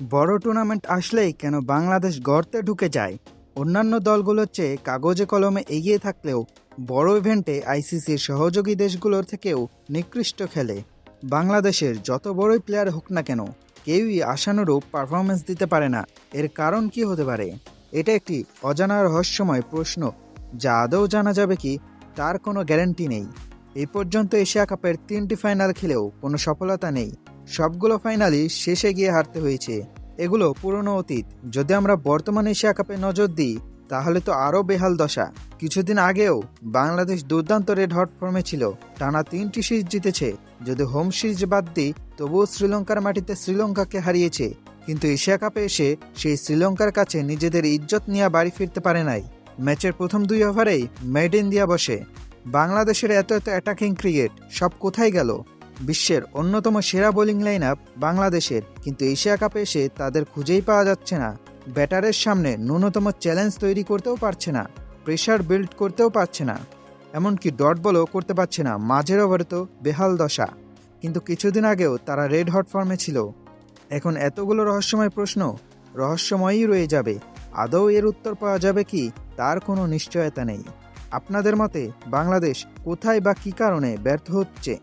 বড় টুর্নামেন্ট আসলেই কেন বাংলাদেশ গর্তে ঢুকে যায়? অন্যান্য দলগুলোর চেয়ে কাগজে কলমে এগিয়ে থাকলেও বড় ইভেন্টে আইসিসির সহযোগী দেশগুলোর থেকেও নিকৃষ্ট খেলে। বাংলাদেশের যত বড়ই প্লেয়ার হোক না কেন, কেউই আশানুরূপ পারফরমেন্স দিতে পারে না। এর কারণ কি হতে পারে? এটা একটি অজানা রহস্যময় প্রশ্ন, যা আদৌ জানা যাবে কি? তার কোনো গ্যারান্টি নেই। এই পর্যন্ত এশিয়া কাপের তিনটি ফাইনাল খেলেও কোনো সফলতা নেই। সবগুলো ফাইনালই শেষে গিয়ে হারতে হয়েছে। এগুলো পুরনো অতীত। যদি আমরা বর্তমান এশিয়া কাপে নজর দিই, তাহলে তো আরও বেহাল দশা। কিছুদিন আগেও বাংলাদেশ দুর্দান্ত রেড হট ফর্মে ছিল। টানা তিনটি সিরিজ জিতেছে। যদি হোম সিরিজ বাদ দিই, তবুও শ্রীলঙ্কার মাটিতে শ্রীলঙ্কাকে হারিয়েছে। কিন্তু এশিয়া কাপে এসে সেই শ্রীলঙ্কার কাছে নিজেদের ইজ্জত নিয়ে বাড়ি ফিরতে পারে নাই। ম্যাচের প্রথম দুই ওভারেই মেড ইন্ডিয়া বসে। বাংলাদেশের এত এত অ্যাটাকিং ক্রিকেট সব কোথায় গেল? বিশ্বের অন্যতম সেরা বোলিং লাইন আপ বাংলাদেশের। কিন্তু এশিয়া কাপে এসে তাদের খুঁজেই পাওয়া যাচ্ছে না। ব্যাটারের সামনে ন্যূনতম চ্যালেঞ্জ তৈরি করতেও পারছে না প্রেশার বিল্ড করতেও পারছে না। এমনকি ডট বলও করতে পারছে না, মাঝের ওভারে তো বেহাল দশা। কিন্তু কিছুদিন আগেও তারা রেড হট ফর্মে ছিল। এখন এতগুলো রহস্যময় প্রশ্ন রহস্যময়ই রয়ে যাবে। আদৌ এর উত্তর পাওয়া যাবে কি, তার কোনো নিশ্চয়তা নেই। আপনাদের মতে বাংলাদেশ কোথায় বা কী কারণে ব্যর্থ হচ্ছে?